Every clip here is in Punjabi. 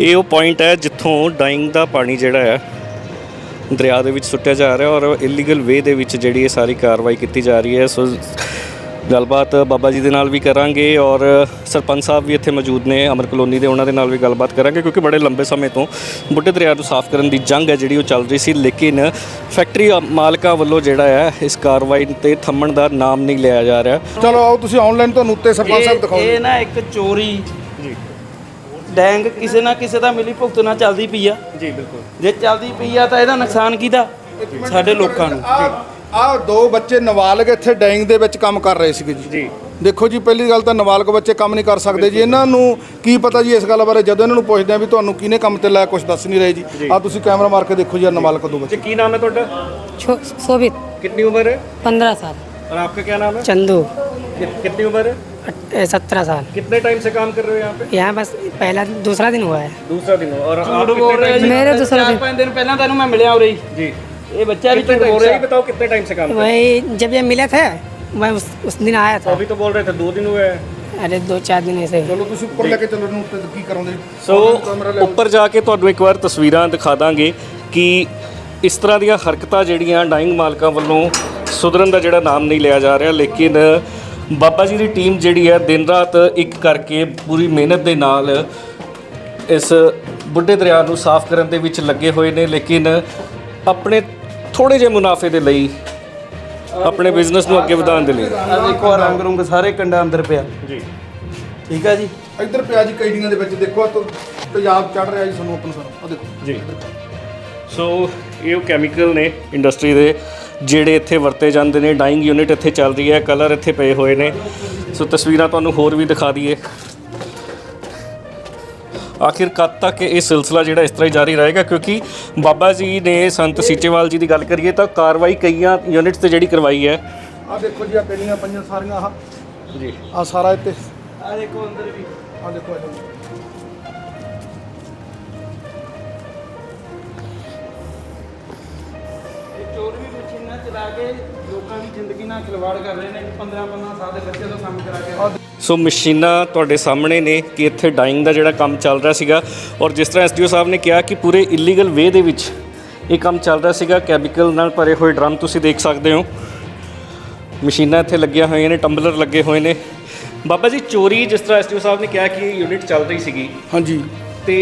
ਇਹ ਉਹ ਪੁਆਇੰਟ ਹੈ ਜਿੱਥੋਂ ਡਾਈਂਗ ਦਾ ਪਾਣੀ ਜਿਹੜਾ ਹੈ ਦਰਿਆ ਦੇ ਵਿੱਚ ਸੁੱਟਿਆ ਜਾ ਰਿਹਾ ਔਰ ਇਲੀਗਲ ਵੇ ਦੇ ਵਿੱਚ ਜਿਹੜੀ ਇਹ ਸਾਰੀ ਕਾਰਵਾਈ ਕੀਤੀ ਜਾ ਰਹੀ ਹੈ। ਸੋ ਗੱਲਬਾਤ ਬਾਬਾ ਜੀ ਦੇ ਨਾਲ ਵੀ ਕਰਾਂਗੇ ਔਰ ਸਰਪੰਚ ਸਾਹਿਬ ਵੀ ਇੱਥੇ ਮੌਜੂਦ ਨੇ ਅਮਰ ਕਲੋਨੀ ਦੇ ਉਹਨਾਂ ਦੇ ਨਾਲ ਵੀ ਗੱਲਬਾਤ ਕਰਾਂਗੇ ਕਿਉਂਕਿ ਬੜੇ ਲੰਬੇ ਸਮੇਂ ਤੋਂ ਬੁੱਢੇ ਦਰਿਆ ਨੂੰ ਸਾਫ਼ ਕਰਨ ਦੀ ਜੰਗ ਹੈ ਜਿਹੜੀ ਉਹ ਚੱਲ ਰਹੀ ਸੀ। ਲੇਕਿਨ ਫੈਕਟਰੀ ਮਾਲਕਾਂ ਵੱਲੋਂ ਜਿਹੜਾ ਹੈ ਇਸ ਕਾਰਵਾਈ ਤੇ ਥੰਮਣ ਦਾ ਨਾਮ ਨਹੀਂ ਲਿਆ ਜਾ ਰਿਹਾ। ਚਲੋ ਆਓ ਤੁਸੀਂ ਆਨਲਾਈਨ ਤੁਹਾਨੂੰ ਉੱਤੇ ਸਰਪੰਚ ਸਾਹਿਬ ਦਿਖਾਉਂਦੇ। ਇਹ ਨਾ ਇੱਕ ਚੋਰੀ ਡੈਂਗ ਕਿਸੇ ਨਾ ਕਿਸੇ ਦਾ ਮਿਲੀ ਭੁਗਤ ਨਾਲ ਚੱਲਦੀ ਪਈ ਆ ਜੀ ਬਿਲਕੁਲ ਜੇ ਚੱਲਦੀ ਪਈ ਆ ਤਾਂ ਇਹਦਾ ਨੁਕਸਾਨ ਕਿਹਦਾ ਸਾਡੇ ਲੋਕਾਂ ਨੂੰ ਆ ਦੋ ਬੱਚੇ ਨਾਬਾਲਗ ਇੱਥੇ ਡੈਂਗ ਦੇ ਵਿੱਚ ਕੰਮ ਕਰ ਰਹੇ ਸੀਗੇ ਜੀ ਜੀ ਦੇਖੋ ਜੀ ਪਹਿਲੀ ਗੱਲ ਤਾਂ ਨਾਬਾਲਗ ਬੱਚੇ ਕੰਮ ਨਹੀਂ ਕਰ ਸਕਦੇ ਜੀ ਇਹਨਾਂ ਨੂੰ ਕੀ ਪਤਾ ਜੀ ਇਸ ਗੱਲ ਬਾਰੇ ਜਦੋਂ ਇਹਨਾਂ ਨੂੰ ਪੁੱਛਦੇ ਆ ਵੀ ਤੁਹਾਨੂੰ ਕਿਹਨੇ ਕੰਮ ਤੇ ਲਾਇਆ ਕੁਝ ਦੱਸ ਨਹੀਂ ਰਹੇ ਜੀ ਆ ਤੁਸੀਂ ਕੈਮਰਾ ਮਾਰ ਕੇ ਦੇਖੋ ਜੀ ਆਹ ਨਾਬਾਲਗ ਦੋ ਬੱਚੇ ਜੀ ਕੀ ਨਾਮ ਹੈ ਤੁਹਾਡਾ छो- शोभित कितनी उम्र है पंद्रह साल और आपका क्या नाम है चंदू कि- कितनी उम्र है सत्रह साल कितने टाइम से काम कर रहे हो यहाँ पे यहाँ बस पहला दूसरा दिन हुआ है दूसरा दिन हो और आप ਝੂਠ कितने ਬੋਲ ਰਿਹਾ टाइम ਜੀ ਮੇਰੇ ਦੂਸਰਾ ਚਾਰ ਦਿਨ। ਪੰਜ ਦਿਨ ਪਹਿਲਾਂ ਤੈਨੂੰ ਮੈਂ ਮਿਲਿਆ ਉਰੇ ਹੀ जी ਇਹ ਬੱਚਾ ਵੀ कितने ਝੂਠ टाइम ਬੋਲ सही ਰਿਹਾ बताओ कितने टाइम से काम कर रहे वही जब ये मिले थे मैं उस, उस दिन आया हो था अभी तो बोल रहे थे दो दिन हुए हैं अरे दो चार दिन ऐसे ही ਚਲੋ ਤੁਸੀਂ ਉੱਪਰ ਲੈ ਕੇ ਚੱਲੋ ਇਹਨੂੰ ਉੱਤੇ ਕੀ ਕਰਾਉਂਦੇ ਜੀ ਸੋ ਕੈਮਰਾ ਲੈ ਉੱਪਰ ਜਾ ਕੇ ਤੁਹਾਨੂੰ ਇੱਕ ਵਾਰ ਤਸਵੀਰਾਂ ਦਿਖਾ ਦਾਂਗੇ ਕਿ ਇਸ ਤਰ੍ਹਾਂ ਦੀਆਂ ਹਰਕਤਾਂ ਜਿਹੜੀਆਂ ਡਾਈਂਗ ਮਾਲਕਾਂ ਵੱਲੋਂ ਸੁਧਰਨ ਦਾ ਜਿਹੜਾ ਨਾਮ ਨਹੀਂ ਲਿਆ ਜਾ ਰਿਹਾ ਲੇਕਿਨ ਬਾਬਾ ਜੀ ਦੀ ਟੀਮ ਜਿਹੜੀ ਹੈ ਦਿਨ ਰਾਤ ਇੱਕ ਕਰਕੇ ਪੂਰੀ ਮਿਹਨਤ ਦੇ ਨਾਲ ਇਸ ਬੁੱਢੇ ਦਰਿਆ ਨੂੰ ਸਾਫ਼ ਕਰਨ ਦੇ ਵਿੱਚ ਲੱਗੇ ਹੋਏ ਨੇ ਲੇਕਿਨ ਆਪਣੇ ਥੋੜੇ ਜਿਹੇ ਮੁਨਾਫੇ ਦੇ ਲਈ ਆਪਣੇ ਬਿਜ਼ਨਸ ਨੂੰ ਅੱਗੇ ਵਧਾਉਣ ਦੇ ਲਈ। ਆ ਦੇਖੋ ਆਹ ਰੰਗ ਰੁੰਗ ਸਾਰੇ ਕੰਡਾ ਅੰਦਰ ਪਿਆ। ਜੀ। ਠੀਕ ਆ ਜੀ? ਇੱਧਰ ਪਿਆ ਜੀ ਕੈਦੀਆਂ ਦੇ ਵਿੱਚ ਦੇਖੋ ਆਹ ਤੋਂ ਤੇਜ਼ਾਬ ਚੜ ਰਿਹਾ ਜੀ ਸਾਨੂੰ ਆਪਣਾ ਸਾਰਾ। ਆ ਦੇਖੋ। ਜੀ। ਸੋ ਇਹ ਉਹ ਕੈਮੀਕਲ ਨੇ ਇੰਡਸਟਰੀ ਦੇ ਜਿਹੜੇ ਇੱਥੇ ਵਰਤੇ ਜਾਂਦੇ ਨੇ ਡਾਈਂਗ ਯੂਨਿਟ ਇੱਥੇ ਚੱਲ ਰਹੀ ਹੈ ਕਲਰ ਇੱਥੇ ਪਏ ਹੋਏ ਨੇ। ਸੋ ਤਸਵੀਰਾਂ ਤੁਹਾਨੂੰ ਹੋਰ ਵੀ ਦਿਖਾ ਦਈਏ। ਆਖਿਰ ਕਦ ਤੱਕ ਇਹ ਸਿਲਸਿਲਾ ਜਿਹੜਾ ਇਸ ਤਰ੍ਹਾਂ ਹੀ ਜਾਰੀ ਰਹੇਗਾ? ਕਿਉਂਕਿ ਬਾਬਾ ਜੀ ਨੇ ਸੰਤ ਸੀਚੇਵਾਲ ਜੀ ਦੀ ਗੱਲ ਕਰੀਏ ਤਾਂ ਕਾਰਵਾਈ ਕਈਆਂ ਯੂਨਿਟਸ ਤੇ ਜਿਹੜੀ ਕਰਵਾਈ ਹੈ। ਆ ਦੇਖੋ ਜੀ ਆ ਕੈਦੀਆਂ ਪਈਆਂ ਸਾਰੀਆਂ ਆਹ। ਜੀ। ਆ ਸਾਰਾ ਇੱਥੇ। ਆ ਦੇਖੋ ਅੰਦਰ ਵੀ। ਆ ਦੇਖੋ। ਚਲਾ ਕੇ ਲੋਕਾਂ ਦੀ ਜ਼ਿੰਦਗੀ ਨਾਲ ਖਿਲਵਾੜ ਕਰ ਰਹੇ ਨੇ 15 15 ਸਾਲ ਦੇ ਬੱਚੇ ਤੋਂ ਕੰਮ ਕਰਾ ਕੇ ਸੋ ਮਸ਼ੀਨਾਂ ਤੁਹਾਡੇ ਸਾਹਮਣੇ ਨੇ ਕਿ ਇੱਥੇ ਡਾਈਂਗ ਦਾ ਜਿਹੜਾ ਕੰਮ ਚੱਲ ਰਿਹਾ ਸੀਗਾ ਔਰ ਜਿਸ ਤਰ੍ਹਾਂ ਐਸਡੀਓ ਸਾਹਿਬ ਨੇ ਕਿਹਾ ਕਿ ਪੂਰੇ ਇਲੀਗਲ ਵੇ ਦੇ ਵਿੱਚ ਇਹ ਕੰਮ ਚੱਲ ਰਿਹਾ ਸੀਗਾ ਕੈਮੀਕਲ ਨਾਲ ਭਰੇ ਹੋਏ ਡਰਮ ਤੁਸੀਂ ਦੇਖ ਸਕਦੇ ਹੋ। ਮਸ਼ੀਨਾਂ ਇੱਥੇ ਲੱਗੀਆਂ ਹੋਈਆਂ ਨੇ ਟੰਬਲਰ ਲੱਗੇ ਹੋਏ ਨੇ। ਬਾਬਾ ਜੀ ਚੋਰੀ ਜਿਸ ਤਰ੍ਹਾਂ ਐਸਡੀਓ ਸਾਹਿਬ ਨੇ ਕਿਹਾ ਕਿ ਇਹ ਯੂਨਿਟ ਚੱਲ ਰਹੀ ਸੀਗੀ। ਹਾਂਜੀ। ਤੇ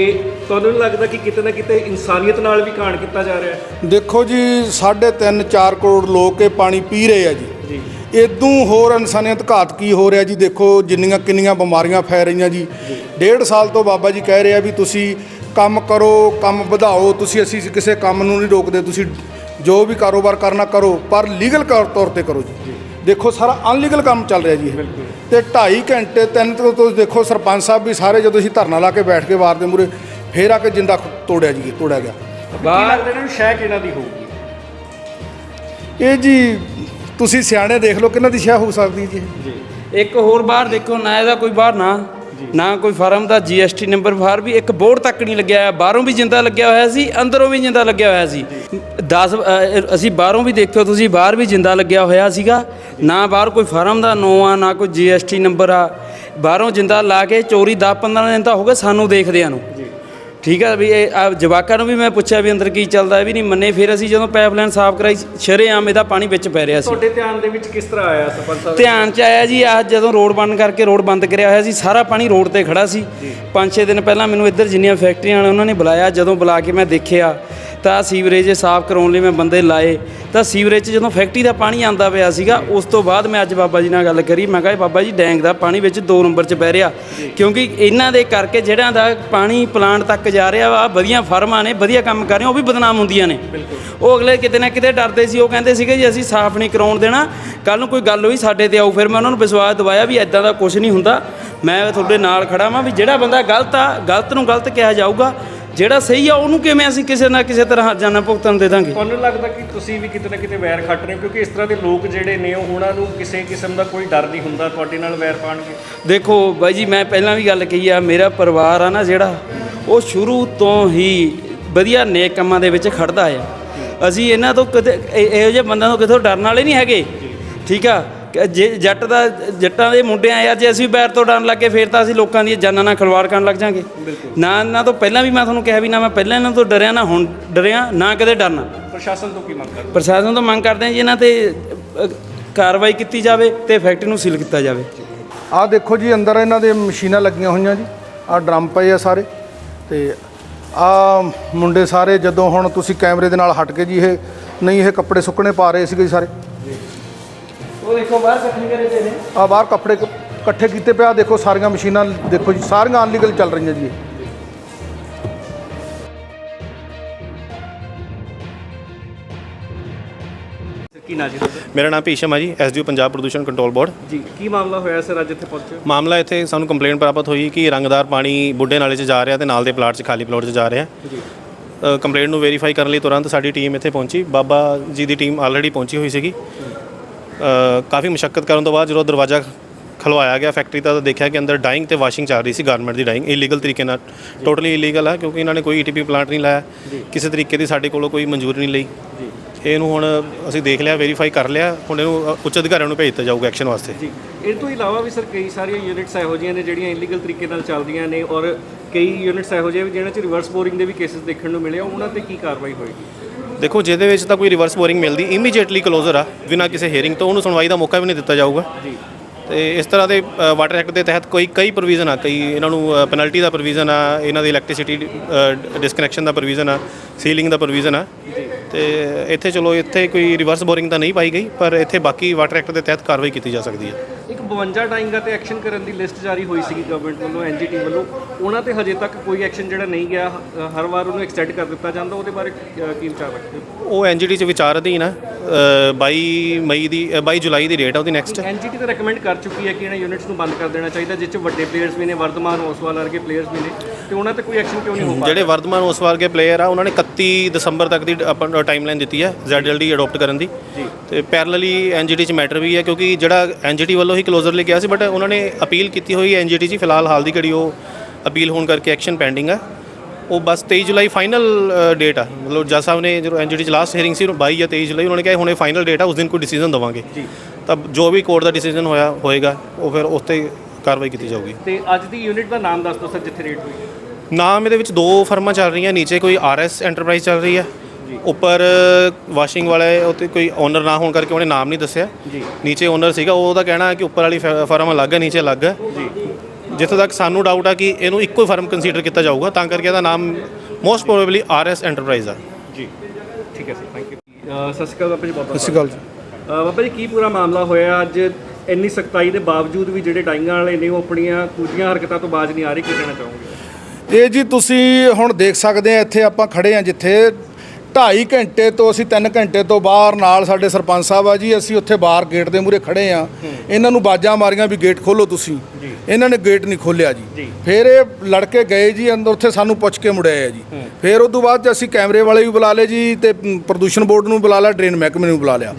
ਤੁਹਾਨੂੰ ਨਹੀਂ ਲੱਗਦਾ ਕਿ ਕਿਤੇ ਨਾ ਕਿਤੇ ਇਨਸਾਨੀਅਤ ਨਾਲ ਵੀ ਕਾਣ ਕੀਤਾ ਜਾ ਰਿਹਾ ਹੈ? ਦੇਖੋ ਜੀ 3.5 4 ਕਰੋੜ ਲੋਕ ਇਹ ਪਾਣੀ ਪੀ ਰਹੇ ਆ ਜੀ। ਜੀ। ਇਦੋਂ ਹੋਰ ਇਨਸਾਨੀਅਤ ਘਾਤ ਕੀ ਹੋ ਰਿਹਾ ਜੀ? ਦੇਖੋ ਜਿੰਨੀਆਂ ਕਿੰਨੀਆਂ ਬਿਮਾਰੀਆਂ ਫੈਲ ਰਹੀਆਂ ਜੀ। ਡੇਢ ਸਾਲ ਤੋਂ ਬਾਬਾ ਜੀ ਕਹਿ ਰਹੇ ਆ ਵੀ ਤੁਸੀਂ ਕੰਮ ਕਰੋ ਕੰਮ ਵਧਾਓ ਤੁਸੀਂ ਅਸੀਂ ਕਿਸੇ ਕੰਮ ਨੂੰ ਨਹੀਂ ਰੋਕਦੇ ਤੁਸੀਂ ਜੋ ਵੀ ਕਾਰੋਬਾਰ ਕਰਨਾ ਕਰੋ ਪਰ ਲੀਗਲ ਤੌਰ ਤੇ ਕਰੋ ਜੀ। ਦੇਖੋ ਸਾਰਾ ਅਨਲੀਗਲ ਕੰਮ ਚੱਲ ਰਿਹਾ ਜੀ ਇਹ। ਤੇ 2.5 ਘੰਟੇ ਤਿੰਨ ਤੋਂ ਤੁਸੀਂ ਦੇਖੋ ਸਰਪੰਚ ਸਾਹਿਬ ਵੀ ਸਾਰੇ ਜਦੋਂ ਅਸੀਂ ਧਰਨਾ ਲਾ ਕੇ ਬੈਠ ਕੇ ਵਾਰ ਦੇ ਮੂਰੇ ਫੇਰ ਆ ਕੇ ਜਿੰਦਾ ਤੋੜਿਆ ਜੀ ਤੋੜਿਆ ਗਿਆ। ਕੀ ਲੱਗਦਾ ਇਹਨਾਂ ਨੂੰ ਸ਼ੈ ਕਿਹਨਾਂ ਦੀ ਹੋਊਗੀ? ਇਹ ਜੀ ਤੁਸੀਂ ਸਿਆਣੇ ਦੇਖ ਲਓ ਕਿਹਨਾਂ ਦੀ ਸ਼ਾਹ ਹੋ ਸਕਦੀ ਜੀ। ਇਹ? ਇੱਕ ਹੋਰ ਬਾਹਰ ਦੇਖੋ ਨਾ ਇਹਦਾ ਕੋਈ ਬਾਹਰ ਨਾ। ਨਾ ਕੋਈ ਫਾਰਮ ਦਾ ਜੀਐਸਟੀ ਨੰਬਰ ਬਾਹਰ ਵੀ ਇੱਕ ਬੋਰਡ ਤੱਕ ਨਹੀਂ ਲੱਗਿਆ ਹੋਇਆ, ਬਾਹਰੋਂ ਵੀ ਜਿੰਦਾ ਲੱਗਿਆ ਹੋਇਆ ਸੀ, ਅੰਦਰੋਂ ਵੀ ਜਿੰਦਾ ਲੱਗਿਆ ਹੋਇਆ ਸੀ। 10 ਅਸੀਂ ਬਾਹਰੋਂ ਵੀ ਦੇਖਿਓ ਤੁਸੀਂ, ਬਾਹਰ ਵੀ ਜਿੰਦਾ ਲੱਗਿਆ ਹੋਇਆ ਸੀਗਾ। ਨਾ ਬਾਹਰ ਕੋਈ ਫਾਰਮ ਦਾ ਨੋ ਆ, ਨਾ ਕੋਈ ਜੀਐਸਟੀ ਨੰਬਰ ਆ। ਬਾਹਰੋਂ ਜਿੰਦਾ ਲਾ ਕੇ ਚੋਰੀ 10 15 ਦਿਨ ਤਾਂ ਹੋ ਗਏ ਸਾਨੂੰ ਦੇਖਦਿਆਂ ਨੂੰ। ਠੀਕ ਆ ਵੀ ਇਹ ਆ ਜਵਾਕਾਂ ਨੂੰ ਵੀ ਮੈਂ ਪੁੱਛਿਆ ਵੀ ਅੰਦਰ ਕੀ ਚੱਲਦਾ ਇਹ ਵੀ ਨਹੀਂ ਮੰਨੇ। ਫਿਰ ਅਸੀਂ ਜਦੋਂ ਪਾਈਪਲਾਈਨ ਸਾਫ਼ ਕਰਾਈ ਸ਼ਰੇਆਮ ਇਹਦਾ ਪਾਣੀ ਵਿੱਚ ਪੈ ਰਿਹਾ ਸੀ। ਤੁਹਾਡੇ ਧਿਆਨ ਦੇ ਵਿੱਚ ਕਿਸ ਤਰ੍ਹਾਂ ਆਇਆ ਸਰਪੰਚ ਸਾਹਿਬ? ਧਿਆਨ ਚ ਆਇਆ ਜੀ ਆ ਜਦੋਂ ਰੋਡ ਬੰਦ ਕਰਕੇ ਰੋਡ ਬੰਦ ਕਰਿਆ ਹੋਇਆ ਸੀ ਸਾਰਾ ਪਾਣੀ ਰੋਡ ਤੇ ਖੜਾ ਸੀ। ਪੰਜ ਛੇ ਦਿਨ ਪਹਿਲਾਂ ਮੈਨੂੰ ਇੱਧਰ ਜਿੰਨੀਆਂ ਫੈਕਟਰੀਆਂ ਨੇ ਉਹਨਾਂ ਨੇ ਬੁਲਾਇਆ। ਜਦੋਂ ਬੁਲਾ ਕੇ ਮੈਂ ਦੇਖਿਆ ਤਾਂ ਸੀਵਰੇਜ ਸਾਫ਼ ਕਰਾਉਣ ਲਈ ਮੈਂ ਬੰਦੇ ਲਾਏ। ਤਾਂ ਸੀਵਰੇਜ 'ਚ ਜਦੋਂ ਫੈਕਟਰੀ ਦਾ ਪਾਣੀ ਆਂਦਾ ਪਿਆ ਸੀਗਾ ਉਸ ਤੋਂ ਬਾਅਦ ਮੈਂ ਅੱਜ ਬਾਬਾ ਜੀ ਨਾਲ ਗੱਲ ਕਰੀ। ਮੈਂ ਕਿਹਾ ਬਾਬਾ ਜੀ ਡੈਂਗ ਦਾ ਪਾਣੀ ਵਿੱਚ 2 ਨੰਬਰ 'ਚ ਬਹਿ ਰਿਹਾ। ਕਿਉਂਕਿ ਇਹਨਾਂ ਦੇ ਕਰਕੇ ਜਿਹੜਿਆਂ ਦਾ ਪਾਣੀ ਪਲਾਂਟ ਤੱਕ ਜਾ ਰਿਹਾ ਵਾ ਵਧੀਆ ਫਰਮਾਂ ਨੇ ਵਧੀਆ ਕੰਮ ਕਰ ਰਹੀਆਂ ਉਹ ਵੀ ਬਦਨਾਮ ਹੁੰਦੀਆਂ ਨੇ। ਉਹ ਅਗਲੇ ਕਿਤੇ ਨਾ ਕਿਤੇ ਡਰਦੇ ਸੀ। ਉਹ ਕਹਿੰਦੇ ਸੀਗੇ ਜੀ ਅਸੀਂ ਸਾਫ਼ ਨਹੀਂ ਕਰਾਉਣ ਦੇਣਾ। ਕੱਲ ਨੂੰ ਕੋਈ ਗੱਲ ਹੋਈ ਸਾਡੇ ਤੇ ਆਊ ਫਿਰ ਮੈਂ ਉਹਨਾਂ ਨੂੰ ਵਿਸ਼ਵਾਸ ਦਿਵਾਇਆ ਵੀ ਐਦਾਂ ਦਾ ਕੁਝ ਨਹੀਂ ਹੁੰਦਾ। ਮੈਂ ਤੁਹਾਡੇ ਨਾਲ ਖੜਾ ਵਾਂ ਵੀ ਜਿਹੜਾ ਬੰਦਾ ਗਲਤ ਆ ਗਲਤ ਨੂੰ ਗਲਤ ਕਿਹਾ ਜਾਊਗਾ। ਜਿਹੜਾ ਸਹੀ ਆ ਉਹਨੂੰ ਕਿਵੇਂ ਅਸੀਂ ਕਿਸੇ ਨਾ ਕਿਸੇ ਤਰ੍ਹਾਂ ਹਰਜਾਨਾ ਭੁਗਤਣ ਦੇ ਦਾਂਗੇ? ਤੁਹਾਨੂੰ ਲੱਗਦਾ ਕਿ ਤੁਸੀਂ ਵੀ ਕਿਤੇ ਨਾ ਕਿਤੇ ਵੈਰ ਖੱਟ ਰਹੇ ਹੋ? ਕਿਉਂਕਿ ਇਸ ਤਰ੍ਹਾਂ ਦੇ ਲੋਕ ਜਿਹੜੇ ਨੇ ਉਹ ਉਹਨਾਂ ਨੂੰ ਕਿਸੇ ਕਿਸਮ ਦਾ ਕੋਈ ਡਰ ਨਹੀਂ ਹੁੰਦਾ ਤੁਹਾਡੇ ਨਾਲ ਵੈਰ ਪਾਣਗੇ ਦੇਖੋ ਬਾਈ ਜੀ ਮੈਂ ਪਹਿਲਾਂ ਵੀ ਗੱਲ ਕਹੀ ਆ ਮੇਰਾ ਪਰਿਵਾਰ ਆ ਨਾ ਜਿਹੜਾ ਉਹ ਸ਼ੁਰੂ ਤੋਂ ਹੀ ਵਧੀਆ ਨੇਕ ਕੰਮਾਂ ਦੇ ਵਿੱਚ ਖੜਦਾ ਆ। ਅਸੀਂ ਇਹਨਾਂ ਤੋਂ ਕਦੇ ਇਹ- ਇਹੋ ਜਿਹੇ ਬੰਦਿਆਂ ਤੋਂ ਕਿਥੋਂ ਡਰਨ ਵਾਲੇ ਨਹੀਂ ਹੈਗੇ। ਠੀਕ ਆ? ਜੇ ਜੱਟ ਦਾ ਜੱਟਾਂ ਦੇ ਮੁੰਡੇ ਆਏ ਆ ਜੇ ਅਸੀਂ ਬੈਰ ਤੋਂ ਡਰਨ ਲੱਗੇ ਫੇਰ ਤਾਂ ਅਸੀਂ ਲੋਕਾਂ ਦੀਆਂ ਜਾਨਾਂ ਨਾਲ ਖਿਲਵਾੜ ਕਰਨ ਲੱਗ ਜਾਾਂਗੇ। ਨਾ ਇਹਨਾਂ ਤੋਂ ਪਹਿਲਾਂ ਵੀ ਮੈਂ ਤੁਹਾਨੂੰ ਕਿਹਾ ਵੀ ਨਾ ਮੈਂ ਪਹਿਲਾਂ ਇਹਨਾਂ ਤੋਂ ਡਰਿਆ ਨਾ ਹੁਣ ਡਰਿਆ ਨਾ ਕਦੇ ਡਰਨਾ। ਪ੍ਰਸ਼ਾਸਨ ਤੋਂ ਕੀ ਮੰਗ ਕਰਦੇ ਪ੍ਰਸ਼ਾਸਨ ਤੋਂ ਮੰਗ ਕਰਦੇ ਹਾਂ ਜੀ ਇਹਨਾਂ ਤੇ ਕਾਰਵਾਈ ਕੀਤੀ ਜਾਵੇ ਤੇ ਫੈਕਟਰੀ ਨੂੰ ਸੀਲ ਕੀਤਾ ਜਾਵੇ। ਆਹ ਦੇਖੋ ਜੀ ਅੰਦਰ ਇਹਨਾਂ ਦੇ ਮਸ਼ੀਨਾਂ ਲੱਗੀਆਂ ਹੋਈਆਂ ਜੀ। ਆਹ ਡਰਮ ਪਏ ਆ ਸਾਰੇ। ਤੇ ਆਹ ਮੁੰਡੇ ਸਾਰੇ ਜਦੋਂ ਹੁਣ ਤੁਸੀਂ ਕੈਮਰੇ ਦੇ ਨਾਲ ਹਟ ਕੇ ਜੀ ਇਹ ਨਹੀਂ ਇਹ ਕੱਪੜੇ ਸੁੱਕਣੇ ਪਾ ਰਹੇ ਸੀਗੇ ਜੀ ਸਾਰੇ। ਉਹ ਦੇਖੋ ਬਾਹਰ ਇਕੱਠੇ ਕਰੇ ਤੇ ਨੇ। ਆ ਬਾਹਰ ਕੱਪੜੇ ਇਕੱਠੇ ਕੀਤੇ ਪਿਆ ਦੇਖੋ ਸਾਰੀਆਂ ਮਸ਼ੀਨਾਂ ਦੇਖੋ ਜੀ ਸਾਰੀਆਂ ਅਨਲੀਗਲ ਚੱਲ ਰਹੀਆਂ ਜੀ। ਕੀ ਨਾ ਜੀ? ਮੇਰਾ ਨਾਮ ਭੀਸ਼ਮ ਹੈ ਜੀ ਐਸਡੀਓ ਪੰਜਾਬ ਪ੍ਰਦੂਸ਼ਣ ਕੰਟਰੋਲ ਬੋਰਡ। ਜੀ ਕੀ ਮਾਮਲਾ ਹੋਇਆ ਸਰ ਅੱਜ ਇੱਥੇ ਪਹੁੰਚੇ ਮਾਮਲਾ ਇੱਥੇ ਸਾਨੂੰ ਕੰਪਲੇਂਟ ਪ੍ਰਾਪਤ ਹੋਈ ਕਿ ਰੰਗਦਾਰ ਪਾਣੀ ਬੁੱਢੇ ਨਾਲੇ 'ਚ ਜਾ ਰਿਹਾ ਤੇ ਨਾਲ ਦੇ ਪਲਾਟ 'ਚ ਖਾਲੀ ਪਲਾਟ 'ਚ ਜਾ ਰਿਹਾ। ਜੀ। ਕੰਪਲੇਂਟ ਨੂੰ ਵੈਰੀਫਾਈ ਕਰਨ ਲਈ ਤੁਰੰਤ ਸਾਡੀ ਟੀਮ ਇੱਥੇ ਪਹੁੰਚੀ। ਬਾਬਾ ਜੀ ਦੀ ਟੀਮ ਆਲਰੇਡੀ ਪਹੁੰਚੀ ਹੋਈ ਸੀਗੀ। ਕਾਫੀ ਮੁਸ਼ਕਲ ਕਰਨ ਤੋਂ ਬਾਅਦ ਜਦੋਂ ਦਰਵਾਜ਼ਾ ਖਲਵਾਇਆ ਗਿਆ ਫੈਕਟਰੀ ਦਾ ਤਾਂ ਦੇਖਿਆ ਕਿ ਅੰਦਰ ਡਾਈਂਗ ਤੇ ਵਾਸ਼ਿੰਗ ਚੱਲ ਰਹੀ ਸੀ ਗਾਰਮੈਂਟ ਦੀ ਡਾਈਂਗ ਇਲੀਗਲ ਤਰੀਕੇ ਨਾਲ ਟੋਟਲੀ ਇਲੀਗਲ ਹੈ ਕਿਉਂਕਿ ਇਹਨਾਂ ਨੇ ਕੋਈ ਈਟੀਪੀ ਪਲਾਂਟ ਨਹੀਂ ਲਾਇਆ। ਕਿਸੇ ਤਰੀਕੇ ਦੀ ਸਾਡੇ ਕੋਲੋਂ ਕੋਈ ਮਨਜ਼ੂਰੀ ਨਹੀਂ ਲਈ। ਇਹਨੂੰ ਹੁਣ ਅਸੀਂ ਦੇਖ ਲਿਆ ਵੈਰੀਫਾਈ ਕਰ ਲਿਆ ਹੁਣ ਇਹਨੂੰ ਉੱਚ ਅਧਿਕਾਰੀਆਂ ਨੂੰ ਭੇਜ ਦਿੱਤਾ ਜਾਊਗਾ ਐਕਸ਼ਨ ਵਾਸਤੇ। ਜੀ। ਇਹ ਤੋਂ ਇਲਾਵਾ ਵੀ ਸਰ ਕਈ ਸਾਰੀਆਂ ਯੂਨਿਟਸ ਇਹੋ ਜਿਹੀਆਂ ਨੇ ਜਿਹੜੀਆਂ ਇਲੀਗਲ ਤਰੀਕੇ ਨਾਲ ਚੱਲਦੀਆਂ ਨੇ ਔਰ ਕਈ ਯੂਨਿਟਸ ਇਹੋ ਜਿਹੇ ਵੀ ਜਿਹਨਾਂ 'ਚ ਰਿਵਰਸ ਬੋਰਿੰਗ ਦੇ ਵੀ ਕੇਸਿਸ ਦੇਖਣ ਨੂੰ ਮਿਲੇ ਆ ਉਹਨਾਂ ਤੇ ਕੀ ਕਾਰਵਾਈ ਹੋਏਗੀ? ਦੇਖੋ ਜਿਹਦੇ ਵਿੱਚ ਤਾਂ ਕੋਈ ਰਿਵਰਸ ਬੋਰਿੰਗ ਮਿਲਦੀ ਇਮੀਡੀਏਟਲੀ ਕਲੋਜ਼ਰ ਆ ਬਿਨਾਂ ਕਿਸੇ ਹੀਅਰਿੰਗ ਤੋਂ। ਉਹਨੂੰ ਸੁਣਵਾਈ ਦਾ ਮੌਕਾ ਵੀ ਨਹੀਂ ਦਿੱਤਾ ਜਾਊਗਾ। ਜੀ। ਤੇ ਇਸ ਤਰ੍ਹਾਂ ਦੇ ਵਾਟਰ ਐਕਟ ਦੇ ਤਹਿਤ ਕੋਈ ਕਈ ਪ੍ਰੋਵੀਜ਼ਨ ਆ ਕਈ ਇਹਨਾਂ ਨੂੰ ਪੈਨਲਟੀ ਦਾ ਪ੍ਰੋਵੀਜ਼ਨ ਆ ਇਹਨਾਂ ਦੀ ਇਲੈਕਟ੍ਰਿਸਿਟੀ ਡਿਸਕਨੈਕਸ਼ਨ ਦਾ ਪ੍ਰੋਵੀਜ਼ਨ ਆ ਸੀਲਿੰਗ ਦਾ ਪ੍ਰੋਵੀਜ਼ਨ ਆ। ਤੇ ਇੱਥੇ ਚਲੋ ਇੱਥੇ ਕੋਈ ਰਿਵਰਸ ਬੋਰਿੰਗ ਤਾਂ ਨਹੀਂ ਪਾਈ ਗਈ ਪਰ ਇੱਥੇ ਬਾਕੀ ਵਾਟਰ ਐਕਟ ਦੇ ਤਹਿਤ ਕਾਰਵਾਈ ਕੀਤੀ ਜਾ ਸਕਦੀ ਹੈ। 52 ਡਾਈਂਗਾਂ ਤੇ ਐਕਸ਼ਨ ਕਰਨ ਦੀ ਲਿਸਟ ਜਾਰੀ ਹੋਈ ਸੀਗੀ ਗਵਰਨਮੈਂਟ ਵੱਲੋਂ ਐਨਜੀਟੀ ਵੱਲੋਂ। ਉਹਨਾਂ ਤੇ ਹਜੇ ਤੱਕ ਕੋਈ ਐਕਸ਼ਨ ਜਿਹੜਾ ਨਹੀਂ ਗਿਆ ਹਰ ਵਾਰ ਉਹਨੂੰ ਐਕਸਟੈਂਡ ਕਰ ਦਿੱਤਾ ਜਾਂਦਾ ਉਹਦੇ ਬਾਰੇ ਕੀ ਵਿਚਾਰ ਰੱਖਦੇ ਉਹ ਐਨਜੀਟੀ ਚ ਵਿਚਾਰ ਅਧੀਨ ਆ। ਅ, 22 ਮਈ ਦੀ ਅ, 22 ਜੁਲਾਈ ਦੀ ਡੇਟ ਆ ਉਹਦੀ ਨੈਕਸਟ ਐਨਜੀਟੀ ਤਾਂ ਰეკਮੈਂਡ ਕਰ ਚੁੱਕੀ ਹੈ ਕਿ ਇਹਨਾਂ ਯੂਨਿਟਸ ਨੂੰ ਬੰਦ ਕਰ ਦੇਣਾ ਚਾਹੀਦਾ ਜਿਸ 'ਚ ਵੱਡੇ ਪਲੇਅਰਸ ਵੀ ਨੇ ਵਰਧਮਾਨ ਓਸਵਾਲ ਵਰਗੇ ਪਲੇਅਰਸ ਵੀ ਨੇ ਤੇ ਉਹਨਾਂ ਤੇ ਕੋਈ ਐਕਸ਼ਨ ਕਿਉਂ ਨਹੀਂ ਹੋ ਪਾ ਜਿਹੜੇ ਵਰਧਮਾਨ ਉਸ ਵਰਗੇ ਪਲੇਅਰ ਆ ਉਹਨਾਂ ਨੇ 31 ਦਸੰਬਰ ਤੱਕ ਦੀ ਆਪਾਂ ਟਾਈਮਲਾਈਨ ਦਿੱਤੀ ਹੈ ZLD ਅਡਾਪਟ ਕਰਨ ਦੀ। ਤੇ ਪੈਰਲਲੀ ਐਨਜੀਟੀ ਚ ਮੈਟਰ ਵੀ ਹੈ ਕਿਉਂਕਿ ਜਿਹੜਾ ਐਨਜੀਟੀ ਵੱਲੋਂ ਹੀ ਕਲੋਜ਼ਰ ਲਈ ਗਿਆ ਸੀ ਬਟ ਉਹਨਾਂ ਨੇ ਅਪੀਲ ਕੀਤੀ ਹੋਈ ਐਨਜੀਟੀ 'ਚ ਫਿਲਹਾਲ ਹਾਲ ਦੀ ਘੜੀ ਉਹ ਅਪੀਲ ਹੋਣ ਕਰਕੇ ਐਕਸ਼ਨ ਪੈਂਡਿੰਗ ਹੈ ਉਹ ਬਸ 23 ਜੁਲਾਈ ਫਾਈਨਲ ਡੇਟ ਆ। ਮਤਲਬ ਜੱਜ ਸਾਹਿਬ ਨੇ ਜਦੋਂ ਐਨਜੀਟੀ ਚ ਲਾਸਟ ਹੀਅਰਿੰਗ ਸੀ 22 ਜਾਂ 23 ਜੁਲਾਈ ਉਹਨਾਂ ਨੇ ਕਿਹਾ ਹੁਣੇ ਫਾਈਨਲ ਡੇਟ ਆ ਉਸ ਦਿਨ ਕੋਈ ਡਿਸੀਜਨ ਦਵਾਂਗੇ। ਜੀ। ਤਾਂ ਜੋ ਵੀ ਕੋਰਟ ਦਾ ਡਿਸੀਜਨ ਹੋਇਆ ਹੋਏਗਾ ਉਹ ਫਿਰ ਉਸ ਤੇ ਕਾਰਵਾਈ ਕੀਤੀ ਜਾਊਗੀ। ਤੇ ਅੱਜ ਦੀ ਯੂਨਿਟ ਦਾ ਨਾਮ ਦੱਸ ਦਿਓ ਸਰ ਜਿੱਥੇ ਰੇਟ ਹੋਈ। ਨਾਮ ਇਹਦੇ ਵਿੱਚ ਦੋ ਫਰਮਾਂ ਚੱਲ ਰਹੀਆਂ ਨੀਚੇ ਕੋਈ ਆਰਐਸ ਐਂਟਰਪ੍ਰਾਈਜ਼ ਚੱਲ ਰਹੀ ਹੈ ਉੱਪਰ ਵਾਸ਼ਿੰਗ ਵਾਲੇ ਉੱਤੇ ਕੋਈ ਓਨਰ ਨਾ ਹੋਣ ਕਰਕੇ ਉਹਨੇ ਨਾਮ ਨਹੀਂ ਦੱਸਿਆ। ਜੀ। ਨੀਚੇ ਓਨਰ ਸੀਗਾ ਉਹਦਾ ਕਹਿਣਾ ਹੈ ਕਿ ਉੱਪਰ ਵਾਲੀ ਫ- ਫਰਮ ਅਲੱਗ ਹੈ ਨੀਚੇ ਅਲੱਗ ਹੈ। ਜੀ। ਜਿੱਥੋਂ ਤੱਕ ਸਾਨੂੰ ਡਾਊਟ ਆ ਕਿ ਇਹਨੂੰ ਇੱਕੋ ਹੀ ਫਰਮ ਕੰਸੀਡਰ ਕੀਤਾ ਜਾਊਗਾ ਤਾਂ ਕਰਕੇ ਇਹਦਾ ਨਾਮ ਮੋਸਟ ਪ੍ਰੋਬੇਬਲੀ ਆਰਐਸ ਐਂਟਰਪ੍ਰਾਈਜ਼ ਆ। ਜੀ। ਠੀਕ ਹੈ ਸਰ ਥੈਂਕ ਯੂ ਸਤਿ ਸ਼੍ਰੀ ਅਕਾਲ ਬਾਬਾ ਜੀ ਬਾਬਾ ਸਤਿ ਸ਼੍ਰੀ ਅਕਾਲ ਬਾਬਾ ਜੀ ਕੀ ਪੂਰਾ ਮਾਮਲਾ ਹੋਇਆ ਅੱਜ? ਇੰਨੀ ਸਖਤਾਈ ਦੇ ਬਾਵਜੂਦ ਵੀ ਜਿਹੜੇ ਡਾਈਂਗਾਂ ਵਾਲੇ ਨੇ ਉਹ ਆਪਣੀਆਂ ਕੁਝੀਆਂ ਹਰਕਤਾਂ ਤੋਂ ਬਾਜ਼ ਨਹੀਂ ਆ ਰਹੇ ਕੀ ਕਹਿਣਾ ਚਾਹੋਗੇ? ਇਹ ਜੀ ਤੁਸੀਂ ਹੁਣ ਦੇਖ ਸਕਦੇ ਆ ਇੱਥੇ ਆਪਾਂ ਖੜੇ ਆ ਜਿੱਥੇ 2.5 ਘੰਟੇ ਤੋਂ ਅਸੀਂ 3 ਘੰਟੇ ਤੋਂ ਬਾਹਰ ਨਾਲ ਸਾਡੇ ਸਰਪੰਚ ਸਾਹਿਬ ਆ ਜੀ ਅਸੀਂ ਉੱਥੇ ਬਾਹਰ ਗੇਟ ਦੇ ਮੂਹਰੇ ਖੜੇ ਆ ਇਹਨਾਂ ਨੂੰ ਬਾਜਾਂ ਮਾਰੀਆਂ ਵੀ ਗੇਟ ਖੋਲੋ ਤੁਸੀਂ। ਇਹਨਾਂ ਨੇ ਗੇਟ ਨਹੀਂ ਖੋਲਿਆ ਜੀ। ਜੀ। ਫਿਰ ਇਹ ਲੜਕੇ ਗਏ ਜੀ ਅੰਦਰ ਉੱਥੇ ਸਾਨੂੰ ਪੁੱਛ ਕੇ ਮੁੜੇ ਆ ਜੀ। ਫਿਰ ਉਸ ਤੋਂ ਬਾਅਦ 'ਚ ਅਸੀਂ ਕੈਮਰੇ ਵਾਲੇ ਵੀ ਬੁਲਾ ਲਏ ਜੀ ਤੇ ਪ੍ਰਦੂਸ਼ਣ ਬੋਰਡ ਨੂੰ ਬੁਲਾ ਲਿਆ ਡਰੇਨ ਮਹਿਕਮੇ ਨੂੰ ਬੁਲਾ ਲਿਆ।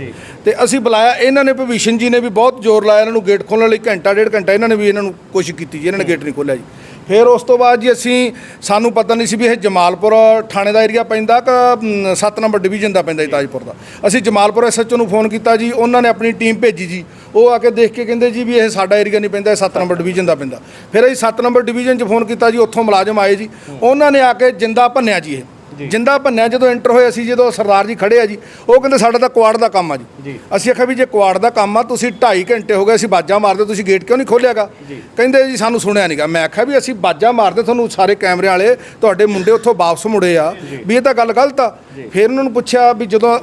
ਤੇ ਅਸੀਂ ਬੁਲਾਇਆ ਇਹਨਾਂ ਨੇ ਭਵਿਸ਼ਨ ਜੀ ਨੇ ਵੀ ਬਹੁਤ ਜ਼ੋਰ ਲਾਇਆ ਇਹਨਾਂ ਨੂੰ ਗੇਟ ਖੋਲਣ ਲਈ ਘੰਟਾ ਡੇਢ ਘੰਟਾ ਇਹਨਾਂ ਨੇ ਵੀ ਇਹਨਾਂ ਨੂੰ ਕੋਸ਼ਿਸ਼ ਕੀਤੀ ਜੀ ਇਹਨਾਂ ਨੇ ਗੇਟ ਨਹੀਂ ਖੋਲਿਆ ਜੀ। ਫਿਰ ਉਸ ਤੋਂ ਬਾਅਦ ਜੀ ਅਸੀਂ, ਸਾਨੂੰ ਪਤਾ ਨਹੀਂ ਸੀ ਵੀ ਇਹ ਜਮਾਲਪੁਰ ਥਾਣੇ ਦਾ ਏਰੀਆ ਪੈਂਦਾ ਕਿ 7 ਨੰਬਰ ਡਿਵੀਜ਼ਨ ਦਾ ਪੈਂਦਾ ਜੀ ਤਾਜਪੁਰ ਦਾ। ਅਸੀਂ ਜਮਾਲਪੁਰ ਐਸਐਚਓ ਨੂੰ ਫੋਨ ਕੀਤਾ ਜੀ, ਉਹਨਾਂ ਨੇ ਆਪਣੀ ਟੀਮ ਭੇਜੀ ਜੀ। ਉਹ ਆ ਕੇ ਦੇਖ ਕੇ ਕਹਿੰਦੇ ਜੀ ਵੀ ਇਹ ਸਾਡਾ ਏਰੀਆ ਨਹੀਂ ਪੈਂਦਾ, ਇਹ 7 ਨੰਬਰ ਡਿਵੀਜ਼ਨ ਦਾ ਪੈਂਦਾ। ਫਿਰ ਅਸੀਂ 7 ਨੰਬਰ ਡਿਵੀਜ਼ਨ 'ਚ ਫੋਨ ਕੀਤਾ ਜੀ, ਉੱਥੋਂ ਮੁਲਾਜ਼ਮ ਆਏ ਜੀ। ਉਹਨਾਂ ਨੇ ਆ ਕੇ ਜਿੰਦਾ ਭੰਨਿਆ ਜੀ ਇਹ। ਜਿੰਦਾ ਭੰਨਿਆ ਜਦੋਂ ਐਂਟਰ ਹੋਏ ਅਸੀਂ ਜਦੋਂ ਸਰਦਾਰ ਜੀ ਖੜੇ ਆ ਜੀ ਉਹ ਕਹਿੰਦੇ ਸਾਡਾ ਤਾਂ ਕੁਆੜ ਦਾ ਕੰਮ ਆ ਜੀ। ਅਸੀਂ ਆਖਿਆ ਵੀ ਜੇ ਕੁਆੜ ਦਾ ਕੰਮ ਆ ਤੁਸੀਂ 2.5 ਘੰਟੇ ਹੋ ਗਏ ਅਸੀਂ ਬਾਜਾਂ ਮਾਰਦੇ ਤੁਸੀਂ ਗੇਟ ਕਿਉਂ ਨਹੀਂ ਖੋਲਿਆਗਾ ਕਹਿੰਦੇ ਜੀ ਸਾਨੂੰ ਸੁਣਿਆ ਨਹੀਂਗਾ ਮੈਂ ਆਖਿਆ ਵੀ ਅਸੀਂ ਬਾਜਾਂ ਮਾਰਦੇ ਤੁਹਾਨੂੰ ਸਾਰੇ ਕੈਮਰੇ ਵਾਲੇ ਤੁਹਾਡੇ ਮੁੰਡੇ ਉੱਥੋਂ ਵਾਪਸ ਮੁੜੇ ਆ ਵੀ ਇਹ ਤਾਂ ਗੱਲ ਗਲਤ ਆ। ਫਿਰ ਉਹਨਾਂ ਨੂੰ ਪੁੱਛਿਆ ਵੀ ਜਦੋਂ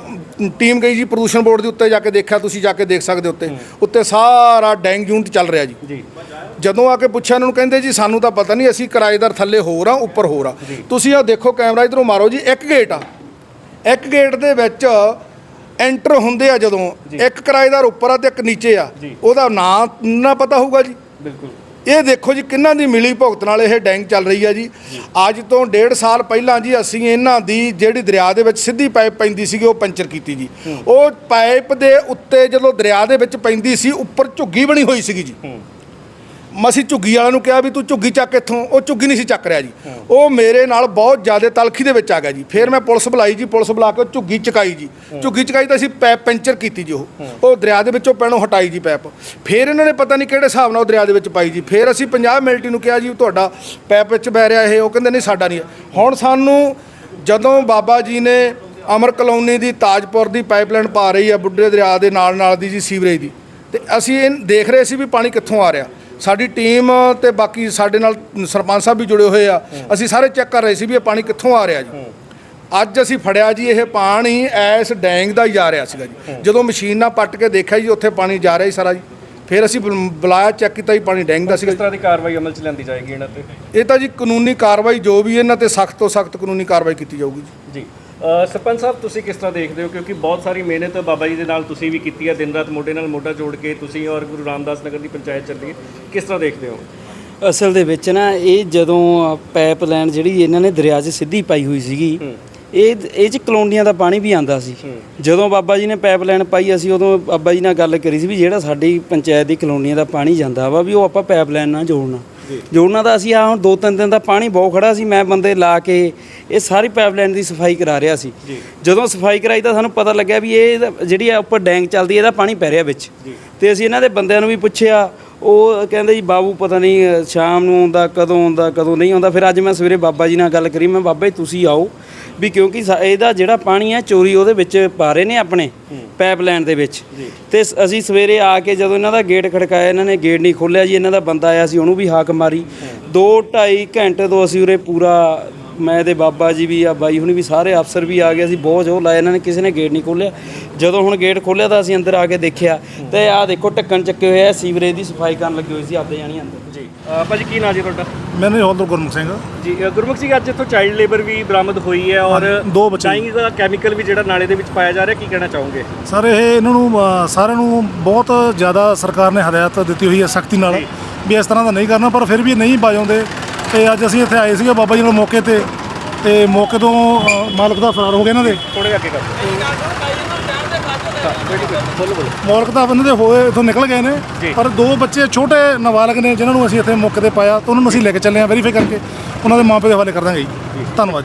ਟੀਮ ਗਈ ਜੀ ਪ੍ਰਦੂਸ਼ਣ ਬੋਰਡ ਦੇ ਉੱਤੇ ਜਾ ਕੇ ਦੇਖਿਆ ਤੁਸੀਂ ਜਾ ਕੇ ਦੇਖ ਸਕਦੇ ਉੱਤੇ। ਉੱਤੇ ਸਾਰਾ ਡੈਂਗ ਯੂਨਿਟ ਚੱਲ ਰਿਹਾ ਜੀ। ਜਦੋਂ ਆ ਕੇ ਪੁੱਛਿਆ ਇਹਨਾਂ ਨੂੰ ਕਹਿੰਦੇ ਜੀ ਸਾਨੂੰ ਤਾਂ ਪਤਾ ਨਹੀਂ ਅਸੀਂ ਕਿਰਾਏਦਾਰ ਥੱਲੇ ਹੋਰ ਆ ਉੱਪਰ ਹੋਰ ਆ। ਤੁਸੀਂ ਆ ਦੇਖੋ ਕੈਮਰਾ ਇਧਰੋਂ ਮਾਰੋ ਜੀ ਇੱਕ ਗੇਟ ਆ। ਇੱਕ ਗੇਟ ਦੇ ਵਿੱਚ ਐਂਟਰ ਹੁੰਦੇ ਆ ਜਦੋਂ। ਇੱਕ ਕਿਰਾਏਦਾਰ ਉੱਪਰ ਆ ਤੇ ਇੱਕ ਨੀਚੇ ਆ। ਉਹਦਾ ਨਾਂ ਨਾ ਪਤਾ ਹੋਊਗਾ ਜੀ। ਬਿਲਕੁਲ। ਇਹ ਦੇਖੋ ਜੀ ਕਿੰਨਾਂ ਦੀ ਮਿਲੀ ਭੁਗਤ ਨਾਲ ਇਹ ਡੈਂਗ ਚੱਲ ਰਹੀ ਆ ਜੀ। ਅੱਜ ਤੋਂ ਡੇਢ ਸਾਲ ਪਹਿਲਾਂ ਜੀ ਅਸੀਂ ਇਹਨਾਂ ਦੀ ਜਿਹੜੀ ਦਰਿਆ ਦੇ ਵਿੱਚ ਸਿੱਧੀ ਪਾਈਪ ਪੈਂਦੀ ਸੀਗੀ ਉਹ ਪੰਚਰ ਕੀਤੀ ਜੀ। ਉਹ ਪਾਈਪ ਦੇ ਉੱਤੇ ਜਦੋਂ ਦਰਿਆ ਦੇ ਵਿੱਚ ਪੈਂਦੀ ਸੀ ਉੱਪਰ ਝੁੱਗੀ ਬਣੀ ਹੋਈ ਸੀਗੀ ਜੀ। ਮਸੀ ਝੁੱਗੀ ਵਾਲਿਆਂ ਨੂੰ ਕਿਹਾ ਵੀ ਤੂੰ ਝੁੱਗੀ ਚੱਕ ਇੱਥੋਂ, ਉਹ ਝੁੱਗੀ ਨਹੀਂ ਸੀ ਚੱਕ ਰਿਹਾ ਜੀ। ਉਹ ਮੇਰੇ ਨਾਲ ਬਹੁਤ ਜ਼ਿਆਦਾ ਤਲਖੀ ਦੇ ਵਿੱਚ ਆ ਗਿਆ ਜੀ। ਫਿਰ ਮੈਂ ਪੁਲਿਸ ਬੁਲਾਈ ਜੀ, ਪੁਲਿਸ ਬੁਲਾ ਕੇ ਉਹ ਝੁੱਗੀ ਚਕਾਈ ਜੀ। ਝੁੱਗੀ ਚਕਾਈ ਤਾਂ ਅਸੀਂ ਪੈਪ ਪੈਂਚਰ ਕੀਤੀ ਜੀ ਉਹ। ਉਹ ਦਰਿਆ ਦੇ ਵਿੱਚੋਂ ਪੈਣੋਂ ਹਟਾਈ ਜੀ ਪੈਪ। ਫਿਰ ਇਹਨਾਂ ਨੇ ਪਤਾ ਨਹੀਂ ਕਿਹੜੇ ਹਿਸਾਬ ਨਾਲ ਉਹ ਦਰਿਆ ਦੇ ਵਿੱਚ ਪਾਈ ਜੀ। ਫਿਰ ਅਸੀਂ 50 ਮਿਲਟੀ ਨੂੰ ਕਿਹਾ ਜੀ ਤੁਹਾਡਾ ਪੈਪ ਵਿੱਚ ਬਹਿ ਰਿਹਾ ਇਹ, ਉਹ ਕਹਿੰਦੇ ਨਹੀਂ ਸਾਡਾ ਨਹੀਂ। ਹੈ। ਹੁਣ ਸਾਨੂੰ ਜਦੋਂ ਬਾਬਾ ਜੀ ਨੇ ਅਮਰ ਕਲੋਨੀ ਦੀ, ਤਾਜਪੁਰ ਦੀ ਪਾਈਪਲਾਈਨ ਪਾ ਰਹੀ ਹੈ ਬੁੱਢੇ ਦਰਿਆ ਦੇ ਨਾਲ ਨਾਲ ਦੀ ਜੀ ਸੀਵਰੇਜ ਦੀ। ਤੇ ਅਸੀਂ ਇਹ ਦੇਖ ਰਹੇ ਸੀ ਵੀ ਪਾਣੀ ਕਿੱਥੋਂ ਆ ਰਿਹਾ। ਸਾਡੀ ਟੀਮ ਤੇ ਬਾਕੀ ਸਾਡੇ ਨਾਲ ਸਰਪੰਚ ਸਾਹਿਬ ਵੀ ਜੁੜੇ ਹੋਏ ਆ। ਅਸੀਂ ਸਾਰੇ ਚੈੱਕ ਕਰ ਰਹੇ ਸੀ ਵੀ ਇਹ ਪਾਣੀ ਕਿੱਥੋਂ ਆ ਰਿਹਾ ਜੀ। ਅੱਜ ਅਸੀਂ ਫੜਿਆ ਜੀ ਇਹ ਪਾਣੀ ਐਸ ਡੈਂਗ ਦਾ ਹੀ ਜਾ ਰਿਹਾ ਸੀਗਾ ਜੀ। ਜਦੋਂ ਮਸ਼ੀਨ ਨਾਲ ਪੱਟ ਕੇ ਦੇਖਿਆ ਜੀ ਉੱਥੇ ਪਾਣੀ ਜਾ ਰਿਹਾ ਸੀ ਸਾਰਾ ਜੀ। ਫਿਰ ਅਸੀਂ ਬੁਲ- ਬੁਲਾਇਆ ਚੈੱਕ ਕੀਤਾ ਜੀ ਪਾਣੀ ਡੈਂਗ ਦਾ ਸੀਗਾ ਕਿਸ ਤਰ੍ਹਾਂ ਦੀ ਕਾਰਵਾਈ ਅਮਲ 'ਚ ਲੈਂਦੀ ਜਾਏਗੀ ਇਹਨਾਂ ਤੇ? ਇਹ ਤਾਂ ਜੀ ਕਾਨੂੰਨੀ ਕਾਰਵਾਈ ਜੋ ਵੀ ਇਹਨਾਂ ਤੇ ਸਖਤ ਤੋਂ ਸਖਤ ਕਾਨੂੰਨੀ ਕਾਰਵਾਈ ਕੀਤੀ ਜਾਊਗੀ ਜੀ। ਜੀ। ਸਰਪੰਚ ਸਾਹਿਬ ਤੁਸੀਂ ਕਿਸ ਤਰ੍ਹਾਂ ਦੇਖਦੇ ਹੋ? ਕਿਉਂਕਿ ਬਹੁਤ ਸਾਰੀ ਮਿਹਨਤ ਬਾਬਾ ਜੀ ਦੇ ਨਾਲ ਤੁਸੀਂ ਵੀ ਕੀਤੀ ਹੈ ਦਿਨ ਰਾਤ ਮੋਢੇ ਨਾਲ ਮੋਢਾ ਜੋੜ ਕੇ ਤੁਸੀਂ ਔਰ ਗੁਰੂ ਰਾਮਦਾਸ ਨਗਰ ਦੀ ਪੰਚਾਇਤ ਚੱਲੀ ਹੈ। ਕਿਸ ਤਰ੍ਹਾਂ ਦੇਖਦੇ ਹੋ? ਅਸਲ ਦੇ ਵਿੱਚ ਨਾ ਇਹ ਜਦੋਂ ਪਾਈਪ ਲਾਈਨ ਜਿਹੜੀ ਇਹਨਾਂ ਨੇ ਦਰਿਆ 'ਚ ਸਿੱਧੀ ਪਾਈ ਹੋਈ ਸੀਗੀ ਇਹ ਇਹ 'ਚ ਕਲੋਨੀਆਂ ਦਾ ਪਾਣੀ ਵੀ ਆਂਦਾ ਸੀ। ਜਦੋਂ ਬਾਬਾ ਜੀ ਨੇ ਪਾਈਪ ਲਾਈਨ ਪਾਈ ਅਸੀਂ ਉਦੋਂ ਬਾਬਾ ਜੀ ਨਾਲ ਗੱਲ ਕਰੀ ਸੀ ਵੀ ਜਿਹੜਾ ਸਾਡੀ ਪੰਚਾਇਤ ਦੀ ਕਲੋਨੀਆਂ ਦਾ ਪਾਣੀ ਜਾਂਦਾ ਵਾ ਵੀ ਉਹ ਆਪਾਂ ਪਾਈਪ ਲਾਈਨ ਨਾਲ ਜੋੜਨਾ। ਜੋੜਨਾ ਤਾਂ ਅਸੀਂ ਆ ਹੁਣ ਦੋ ਤਿੰਨ ਦਿਨ ਦਾ ਪਾਣੀ ਬਹੁਤ ਖੜਾ ਸੀ ਮੈਂ ਬੰਦੇ ਲਾ ਕੇ ਇਹ ਸਾਰੀ ਪਾਈਪ ਲਾਈਨ ਦੀ ਸਫ਼ਾਈ ਕਰਾ ਰਿਹਾ ਸੀ। ਜਦੋਂ ਸਫ਼ਾਈ ਕਰਾਈ ਤਾਂ ਸਾਨੂੰ ਪਤਾ ਲੱਗਿਆ ਵੀ ਇਹ ਜਿਹੜੀ ਆ ਉੱਪਰ ਡੈਂਗ ਚੱਲਦੀ ਇਹਦਾ ਪਾਣੀ ਪੈ ਰਿਹਾ ਵਿੱਚ। ਤੇ ਅਸੀਂ ਇਹਨਾਂ ਦੇ ਬੰਦਿਆਂ ਨੂੰ ਵੀ ਪੁੱਛਿਆ ਉਹ ਕਹਿੰਦੇ ਜੀ ਬਾਬੂ ਪਤਾ ਨਹੀਂ ਸ਼ਾਮ ਨੂੰ ਆਉਂਦਾ ਕਦੋਂ ਆਉਂਦਾ ਕਦੋਂ ਨਹੀਂ ਆਉਂਦਾ। ਫਿਰ ਅੱਜ ਮੈਂ ਸਵੇਰੇ ਬਾਬਾ ਜੀ ਨਾਲ ਗੱਲ ਕਰੀ ਮੈਂ ਬਾਬਾ ਜੀ ਤੁਸੀਂ ਆਓ। ਵੀ ਕਿਉਂਕਿ ਇਹਦਾ ਜਿਹੜਾ ਪਾਣੀ ਹੈ ਚੋਰੀ ਉਹਦੇ ਵਿੱਚ ਪਾ ਰਹੇ ਨੇ ਆਪਣੇ ਪਾਈਪਲਾਈਨ ਦੇ ਵਿੱਚ। ਤੇ ਅਸੀਂ ਸਵੇਰੇ ਆ ਕੇ ਜਦੋਂ ਇਹਨਾਂ ਦਾ ਗੇਟ ਖੜਕਾਇਆ ਇਹਨਾਂ ਨੇ ਗੇਟ ਨਹੀਂ ਖੋਲ੍ਹਿਆ ਜੀ ਇਹਨਾਂ ਦਾ ਬੰਦਾ ਆਇਆ ਸੀ ਉਹਨੂੰ ਵੀ ਹਾਕ ਮਾਰੀ। 2 2.5 ਘੰਟੇ ਤੋਂ ਅਸੀਂ ਉਰੇ ਪੂਰਾ ਮੈਂ ਤੇ ਬਾਬਾ ਜੀ ਵੀ ਆ ਬਾਈ ਹੁਣੀ ਵੀ ਸਾਰੇ ਅਫਸਰ ਵੀ ਆ ਗਏ ਸੀ ਬਹੁਤ ਜ਼ੋਰ ਲਾਇਆ ਇਹਨਾਂ ਨੇ ਕਿਸੇ ਨੇ ਗੇਟ ਨਹੀਂ ਖੋਲ੍ਹਿਆ। ਜਦੋਂ ਹੁਣ ਗੇਟ ਖੋਲ੍ਹਿਆ ਤਾਂ ਅਸੀਂ ਅੰਦਰ ਆ ਕੇ ਦੇਖਿਆ। ਤੇ ਆਹ ਦੇਖੋ ਢੱਕਣ ਚੱਕੇ ਹੋਏ ਆ ਸੀਵਰੇਜ ਦੀ ਸਫ਼ਾਈ ਕਰਨ ਲੱਗੀ ਹੋਈ ਸੀ ਆਪਦੇ ਜਾਣੀ ਅੰਦਰ। ਜੀ। ਭਾਜੀ ਕੀ ਨਾਂ ਜੀ ਤੁਹਾਡਾ? ਮੈਨੂੰ ਹੌਲਦਾਰ ਗੁਰਮੁਖ ਸਿੰਘ ਜੀ ਗੁਰਮੁਖ ਸਿੰਘ ਅੱਜ ਇੱਥੋਂ ਚਾਈਲਡ ਲੇਬਰ ਵੀ ਬਰਾਮਦ ਹੋਈ ਹੈ ਔਰ ਦੋ ਬੱਚੇ। ਦਾ ਕੈਮੀਕਲ ਵੀ ਜਿਹੜਾ ਨਾਲੇ ਦੇ ਵਿੱਚ ਪਾਇਆ ਜਾ ਰਿਹਾ ਕੀ ਕਹਿਣਾ ਚਾਹੋਗੇ? ਸਰ ਇਹ ਇਹਨਾਂ ਨੂੰ ਸਾਰਿਆਂ ਨੂੰ ਬਹੁਤ ਜ਼ਿਆਦਾ ਸਰਕਾਰ ਨੇ ਹਦਾਇਤ ਦਿੱਤੀ ਹੋਈ ਹੈ ਸਖਤੀ ਨਾਲ ਵੀ ਇਸ ਤਰ੍ਹਾਂ ਦਾ ਨਹੀਂ ਕਰਨਾ ਪਰ ਫਿਰ ਵੀ ਨਹੀਂ ਬਾਜਾਉਂਦੇ ਤੇ ਅੱਜ ਅਸੀਂ ਇੱਥੇ ਆਏ ਸੀਗੇ ਬਾਬਾ ਜੀ ਨਾਲ ਮੌਕੇ ਤੇ ਤੇ ਮੌਕੇ ਤੋਂ ਅ, ਮਾਲਕ ਦਾ ਫਰਾਰ ਹੋ ਗਿਆ ਇਹਨਾਂ ਦੇ। ਥੋੜੇ ਅੱਗੇ ਕਰ ਮਾਲਕ ਦਾ ਇਹਨਾਂ ਦੇ ਹੋਏ ਇਥੋਂ ਨਿਕਲ ਗਏ ਨੇ। ਪਰ ਦੋ ਬੱਚੇ ਛੋਟੇ ਨਾਬਾਲਗ ਨੇ ਜਿਨ੍ਹਾਂ ਨੂੰ ਅਸੀਂ ਇੱਥੇ ਮੌਕੇ ਤੇ ਪਾਇਆ ਤਾਂ ਉਹਨਾਂ ਨੂੰ ਅਸੀਂ ਲੈ ਕੇ ਚੱਲੇ ਹਾਂ ਵੈਰੀਫਾਈ ਕਰਕੇ। ਉਹਨਾਂ ਦੇ ਮਾਪੇ ਦੇ ਹਵਾਲੇ ਕਰ ਦਾਂਗੇ ਜੀ। ਧੰਨਵਾਦ।